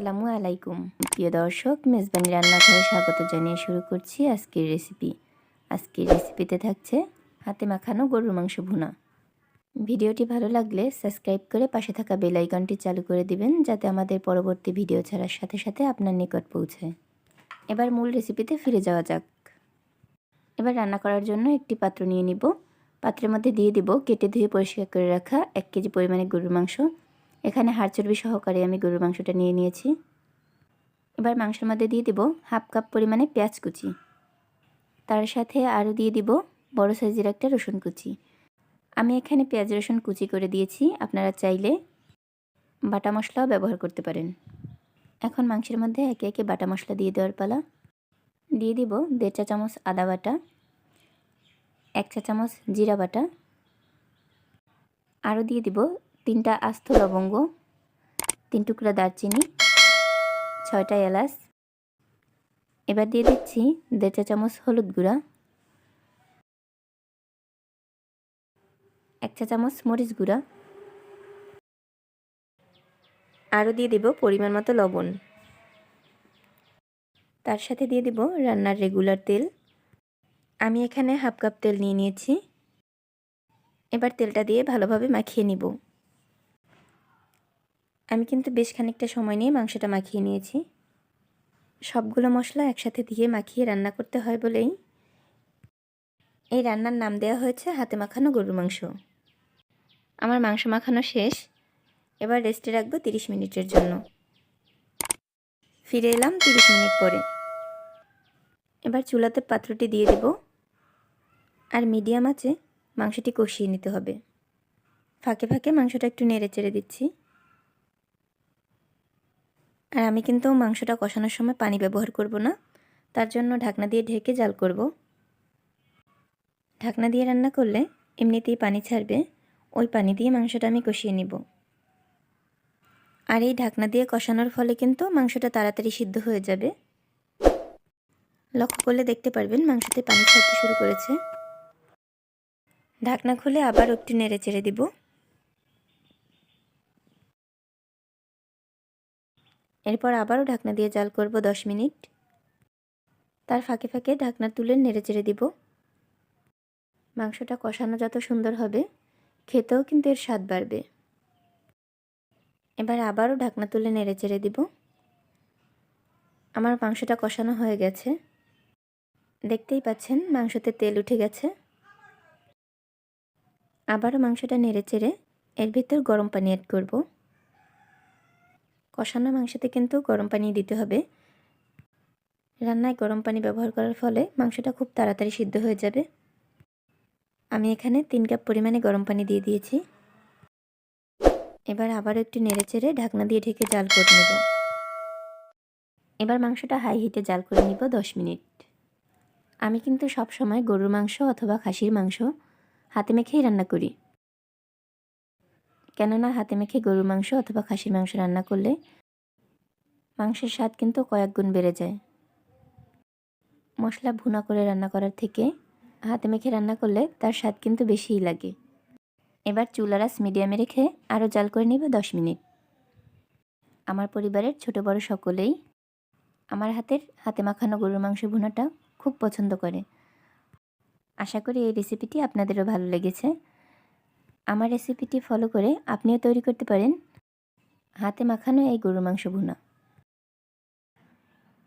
আসসালামু আলাইকুম। প্রিয় দর্শক, মেজবানি রান্নাঘরে স্বাগত জানিয়ে শুরু করছি আজকের রেসিপি। আজকের রেসিপিতে থাকছে হাতে মাখানো গরুর মাংস ভুনা। ভিডিওটি ভালো লাগলে সাবস্ক্রাইব করে পাশে থাকা বেল আইকনটি চালু করে দিবেন, যাতে আমাদের পরবর্তী ভিডিও ছাড়ার সাথে সাথে আপনার নিকট পৌঁছায় এবার মূল রেসিপিতে ফিরে যাওয়া যাক। এবার রান্না করার জন্য একটি পাত্র নিয়ে নিব। পাত্রের মধ্যে দিয়ে দিব কেটে ধুয়ে পরিষ্কার করে রাখা এক কেজি পরিমাণে গরুর মাংস। এখানে হাড় চর্বি সহকারে আমি গরুর মাংসটা নিয়ে নিয়েছি। এবার মাংসের মধ্যে দিয়ে দিব হাফ কাপ পরিমাণে পেঁয়াজ কুচি। তার সাথে আরও দিয়ে দিব বড় সাইজের একটা রসুন কুচি। আমি এখানে পেঁয়াজ, রসুন কুচি করে দিয়েছি, আপনারা চাইলে বাটা মশলাও ব্যবহার করতে পারেন। এখন মাংসের মধ্যে একে একে বাটা মশলা দিয়ে দেওয়ার পালা। দিয়ে দিব দেড় চা চামচ আদা বাটা, এক চা চামচ জিরা বাটা। আরও দিয়ে দিব তিনটা আস্ত লবঙ্গ, তিন টুকরা দারচিনি, ছয়টা এলাচ। এবার দিয়ে দিচ্ছি দেড় চা চামচ হলুদ গুঁড়া, এক চা চামচ মরিচ গুঁড়া, আরও দিয়ে দিব পরিমাণ মতো লবণ। তার সাথে দিয়ে দিব রান্নার রেগুলার তেল। আমি এখানে হাফ কাপ তেল নিয়ে নিয়েছি। এবার তেলটা দিয়ে ভালোভাবে মাখিয়ে নিব। আমি কিন্তু বেশ খানিকটা সময় নিয়ে মাংসটা মাখিয়ে নিয়েছি। সবগুলো মশলা একসাথে দিয়ে মাখিয়ে রান্না করতে হয় বলেই এই রান্নার নাম দেওয়া হয়েছে হাতে মাখানো গরুর মাংস। আমার মাংস মাখানো শেষ। এবার রেস্টে রাখব তিরিশ মিনিটের জন্য। ফিরে এলাম তিরিশ মিনিট পরে। এবার চুলাতে পাত্রটি দিয়ে দেব। আর মিডিয়াম আছে মাংসটি কষিয়ে নিতে হবে। ফাঁকে ফাঁকে মাংসটা একটু নেড়ে চেড়ে দিচ্ছি। আর আমি কিন্তু মাংসটা কষানোর সময় পানি ব্যবহার করব না। তার জন্য ঢাকনা দিয়ে ঢেকে জাল করব। ঢাকনা দিয়ে রান্না করলে এমনিতেই পানি ছাড়বে। ওই পানি দিয়ে মাংসটা আমি কষিয়ে নিব। আর এই ঢাকনা দিয়ে কষানোর ফলে কিন্তু মাংসটা তাড়াতাড়ি সিদ্ধ হয়ে যাবে। লক্ষ্য করলে দেখতে পারবেন মাংসতে পানি ছাড়তে শুরু করেছে। ঢাকনা খুলে আবার একটু নেড়ে চেড়ে দিব। এরপর আবারও ঢাকনা দিয়ে জাল করব দশ মিনিট। তার ফাঁকে ফাঁকে ঢাকনা তুলে নেড়ে চেড়ে দিব। মাংসটা কষানো যত সুন্দর হবে, খেতেও কিন্তু এর স্বাদ বাড়বে। এবার আবারও ঢাকনা তুলে নেড়ে চেড়ে দিব। আমার মাংসটা কষানো হয়ে গেছে। দেখতেই পাচ্ছেন মাংসতে তেল উঠে গেছে। আবারও মাংসটা নেড়ে চেড়ে এর ভিতর গরম পানি অ্যাড করব। কষানো মাংসতে কিন্তু গরম পানি দিতে হবে। রান্নায় গরম পানি ব্যবহার করার ফলে মাংসটা খুব তাড়াতাড়ি সিদ্ধ হয়ে যাবে। আমি এখানে তিন কাপ পরিমাণে গরম পানি দিয়ে দিয়েছি। এবার আবার একটু নেড়ে চেড়ে ঢাকনা দিয়ে ঢেকে জাল করে নেব। এবার মাংসটা হাই হিটে জাল করে নিব দশ মিনিট। আমি কিন্তু সব সময় গরুর মাংস অথবা খাসির মাংস হাতে মেখেই রান্না করি। কেননা হাতে মেখে গরুর মাংস অথবা খাসির মাংস রান্না করলে মাংসের স্বাদ কিন্তু কয়েক গুণ বেড়ে যায়। মশলা ভুনা করে রান্না করার থেকে হাতে মেখে রান্না করলে তার স্বাদ কিন্তু বেশিই লাগে। এবার চুলারাস মিডিয়ামে রেখে আরও জাল করে নিব দশ মিনিট। আমার পরিবারের ছোট বড় সকলেই আমার হাতের, হাতে মাখানো গরুর মাংস ভুনাটা খুব পছন্দ করে। আশা করি এই রেসিপিটি আপনাদেরও ভালো লেগেছে। আমার রেসিপিটি ফলো করে আপনিও তৈরি করতে পারেন। হাতে মাখানো এই গরুর মাংস ভুনা।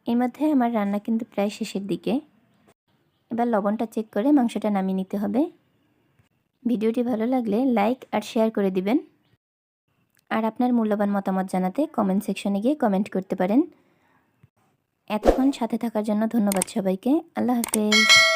এর মধ্যে আমার রান্না কিন্তু প্রায় শেষের দিকে। এবার লবণটা চেক করে মাংসটা নামিয়ে নিতে হবে। ভিডিওটি ভালো লাগলে লাইক আর শেয়ার করে দিবেন। আর আপনার মূল্যবান মতামত জানাতে কমেন্ট সেকশনে গিয়ে কমেন্ট করতে পারেন। এতক্ষণ সাথে থাকার জন্য ধন্যবাদ সবাইকে। আল্লাহ হাফেজ।